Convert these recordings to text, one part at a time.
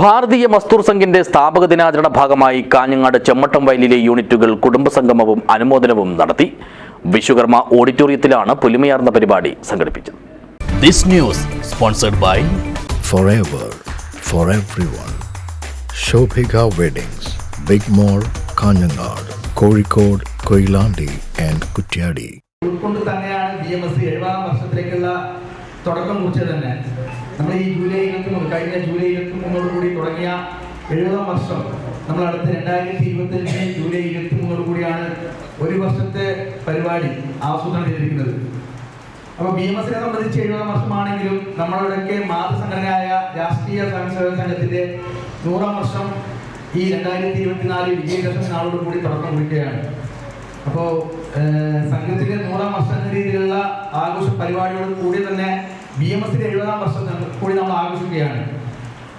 ഭാരതീയ മസ്തൂർ സംഘിന്റെ സ്ഥാപക ദിനാചരണ ഭാഗമായി കാഞ്ഞങ്ങാട് ചെമ്മട്ടം വയലിലെ യൂണിറ്റുകൾ കുടുംബസംഗമവും അനുമോദനവും നടത്തി. വിശ്വകർമ്മ ഓഡിറ്റോറിയത്തിലാണ് പുലിമയാർന്ന പരിപാടി സംഘടിപ്പിച്ചത്. This news sponsored by forever for everyone. Shobhika Weddings, Big mall Kanhangad Kozhikode Koilandi and Kuttiadi ഉൾക്കൊണ്ട് തന്നെയാണ് ബി എം എസ് എഴുപതാം വർഷത്തിലേക്കുള്ള തുടക്കം കുറിച്ചത് തന്നെ. നമ്മൾ ഈ ജൂലൈ ഇരുപത്തി മൂന്ന് കഴിഞ്ഞ ജൂലൈ ഇരുപത്തി മൂന്നോട് കൂടി തുടങ്ങിയ എഴുപതാം വർഷം നമ്മൾ അടുത്ത രണ്ടായിരത്തി ഇരുപത്തഞ്ച് ജൂലൈ ഇരുപത്തി മൂന്നോട് കൂടിയാണ് ഒരു വർഷത്തെ പരിപാടി ആസൂത്രണം ചെയ്തിരിക്കുന്നത്. അപ്പോൾ ബി എം എസിനെ സംബന്ധിച്ച് എഴുപതാം വർഷമാണെങ്കിലും നമ്മളുടെയൊക്കെ മാതൃസംഘടനയായ രാഷ്ട്രീയ സ്വയംസേവക സംഘത്തിന്റെ നൂറാം വർഷം ഈ രണ്ടായിരത്തി ഇരുപത്തിനാല് വിജയദശമി നാളോട് കൂടി തുടക്കം കുറിക്കുകയാണ്. അപ്പോൾ സംഘത്തിന്റെ നൂറാം വർഷം എന്ന രീതിയിലുള്ള ആഘോഷ പരിപാടിയോട് കൂടി തന്നെ ബി എം എസിന്റെ എഴുപതാം വർഷം കൂടി നമ്മൾ ആഘോഷിക്കുകയാണ്.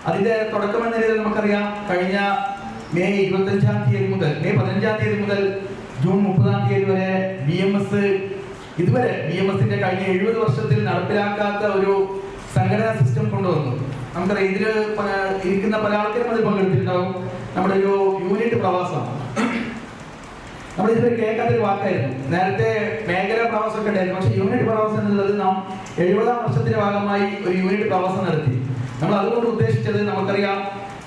അതിന്റെ തുടക്കം എന്ന രീതിയിൽ നമുക്കറിയാം കഴിഞ്ഞ മെയ് ഇരുപത്തഞ്ചാം തീയതി മുതൽ മെയ് പതിനഞ്ചാം തീയതി മുതൽ ജൂൺ മുപ്പതാം തീയതി വരെ ബി എം എസ് ഇതുവരെ ബി എം എസിന്റെ കഴിഞ്ഞ എഴുപത് വർഷത്തിൽ നടപ്പിലാക്കാത്ത ഒരു സംഘടനാ സിസ്റ്റം കൊണ്ടുവന്നു. നമുക്കറിയാം ഇതിൽ ഇരിക്കുന്ന പല ആൾക്കാരും അതിൽ പങ്കെടുത്തിട്ടുണ്ടാവും. നമ്മുടെ ഒരു യൂണിറ്റ് പ്രവാസം നമ്മൾ ഇതുവരെ കേൾക്കാത്തൊരു വാക്കായിരുന്നു. നേരത്തെ മേഖലാ പ്രവാസം ഒക്കെ ഉണ്ടായിരുന്നു പക്ഷെ യൂണിറ്റ് പ്രവാസം എഴുപതാം വർഷത്തിന്റെ ഭാഗമായി ഒരു യൂണിറ്റ് പ്രവാസം നടത്തി. നമ്മൾ അതുകൊണ്ട് ഉദ്ദേശിച്ചത് നമുക്കറിയാം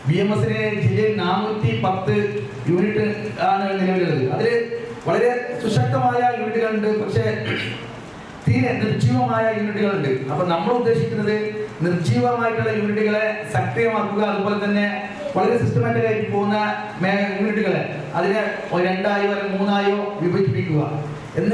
ബി എം എസിന് ജില്ലയിൽ നാനൂറ്റി പത്ത് യൂണിറ്റ് ആണ് നിലവിലുള്ളത്. അതിൽ വളരെ സുശക്തമായ യൂണിറ്റുകളുണ്ട് പക്ഷേ തീരെ നിർജീവമായ യൂണിറ്റുകളുണ്ട് അപ്പൊ നമ്മൾ ഉദ്ദേശിക്കുന്നത് നിർജീവമായിട്ടുള്ള യൂണിറ്റുകളെ സക്രിയമാക്കുക അതുപോലെ തന്നെ വളരെ സിസ്റ്റമാറ്റിക് ആയിട്ട് പോകുന്ന യൂണിറ്റുകളെ അതിനെ രണ്ടായോ അല്ലെങ്കിൽ മൂന്നായോ വിഭജിപ്പിക്കുക. എന്ന്